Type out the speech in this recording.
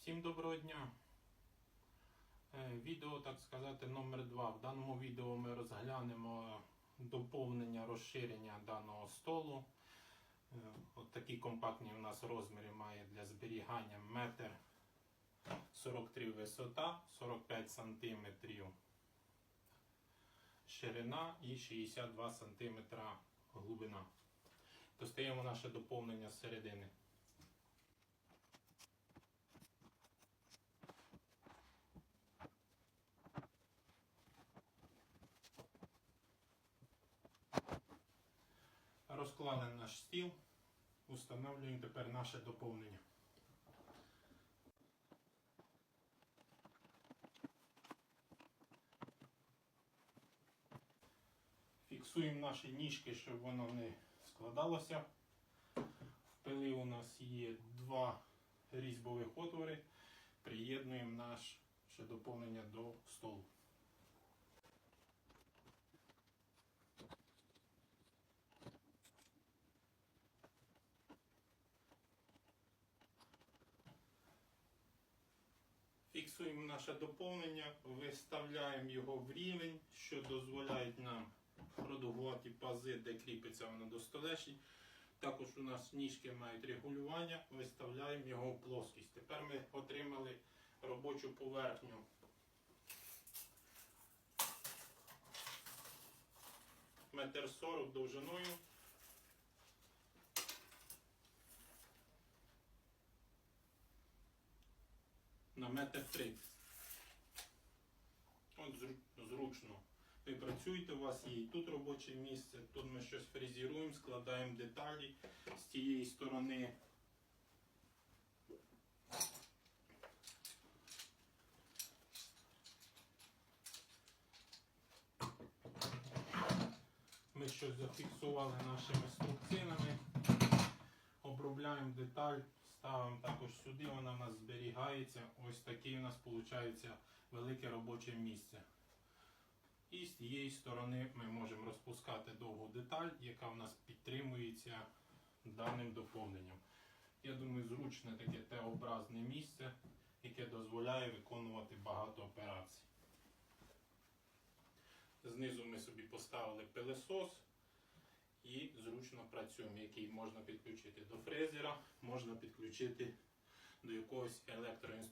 Всім доброго дня. Е, Відео, так сказати, номер 2. В даному відео ми розглянемо доповнення розширення даного столу. Е, От такі компактні у нас розміри має для зберігання метр 43 висота, 45 см ширина і 62 см глибина. Достаємо наше доповнення з середини. Розклали наш стіл, установлюємо тепер наше доповнення. Фіксуємо наші ніжки, щоб воно не складалося. В пили у нас є два різьбових отвори. Приєднуємо наше доповнення до столу. Фіксуємо наше доповнення, виставляємо його в рівень, що дозволяє нам продовгувати пази, де кріпиться воно до столешні. Також у нас ніжки мають регулювання, виставляємо його в плоскість. Тепер ми отримали робочу поверхню. Метр сорок довжиною. Метр тридцять. От зручно. Ви працюєте, у вас є і тут робоче місце, тут ми щось фрезеруємо, складаємо деталі з тієї сторони. Ми щось зафіксували нашими струбцинами, обробляємо деталь, ставимо також сюди, вона у нас зберігається. Ось таке у нас виходить велике робоче місце. І з тієї сторони ми можемо розпускати довгу деталь, яка в нас підтримується даним доповненням. Я думаю, зручне таке Т-образне місце, яке дозволяє виконувати багато операцій. Знизу ми собі поставили пилесос і зручно працюємо, який можна підключити до фрезера, можна підключити до якогось електроінструмента.